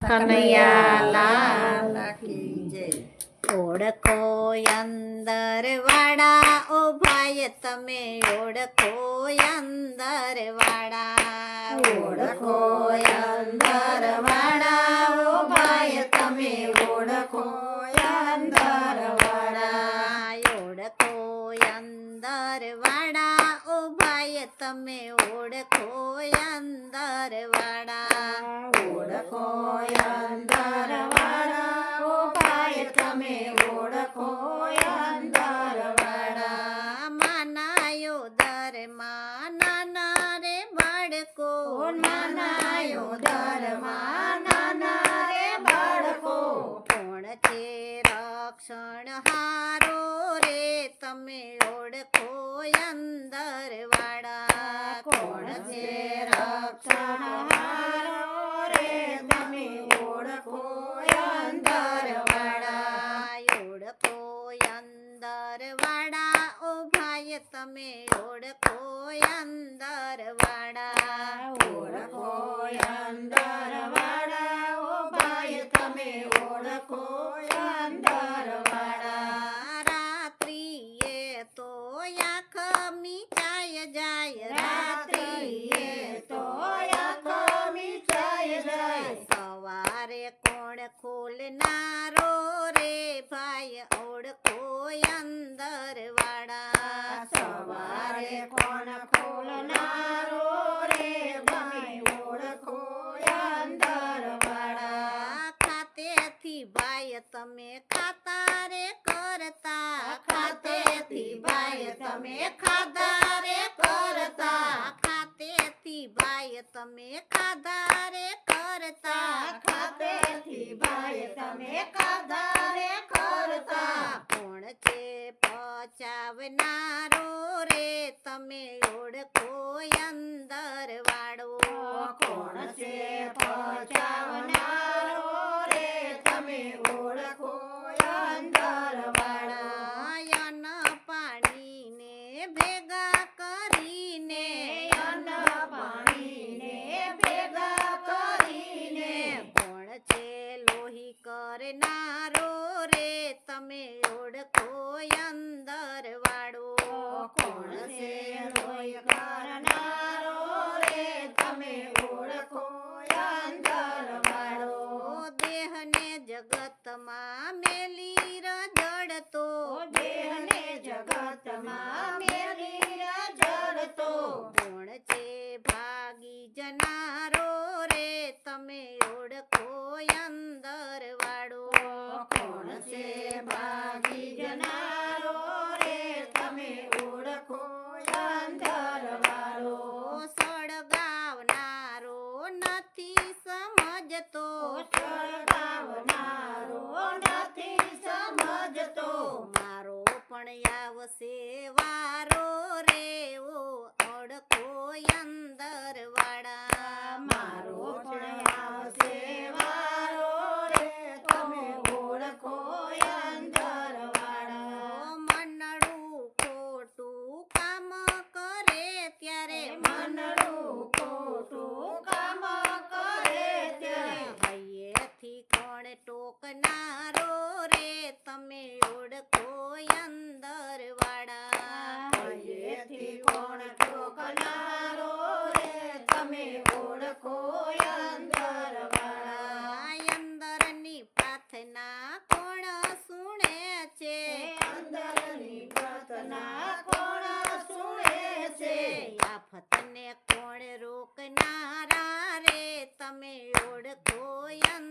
કનૈયાલાલ ઓળખો અંદર વાડા ઓ ભાઈ તમે ઓળખો અંદર વાડા ઓળખો અંદર વાડા ઓ ભાઈ તમે ઓળખો અંદર વાડા ઓળખો અંદર વાડા ઓ ભાઈ તમે ઓળખો અંદર વાળા ઓળખો અંદર વાળા માનાયો દર નાના રે બાળકો નાનાયો દરમાં નાના રે બાળકો કોણ છે રક્ષણ હારો રે તમે ઓળખો અંદર વાળા કોણ છે રક્ષણ? ઓળખો અંદર વાળા? સવારે કોણ ખોલનારો રે? ભાઈ ઓળખો અંદર વાળા? ખાતેથી ભાઈ તમે ખાતા રે કરતા? ખાતેથી ભાઈ તમે ખાધા રે કરતા ખાતેથી ભાઈ તમે ખાધા રે કરતા ખાતેથી ભાઈ તમે ખાધા રે કરતા. કોણ છે પચાવનારો રે, તમે ઓળખો અંદર વાળો કોણ છે પચાવનારો રે તમે ઓળખો અંદર વાળા અન પાણીને ભેગા કરીને અન્ન પાણીને ભેગા કરીને કોણ છે લોહી કરનારો રે તમે ઓળખો અંદર વાળો કોણ છે લોહી કરનારો રે તમે ઓળખો અંદર વાળો દેહને જગતમાં મેલી રજડતો દેહને જગતમાં મેલી જડતો કોણ છે ભાગી જનારો. você રોકનારા રે તમે ઓળખો અંત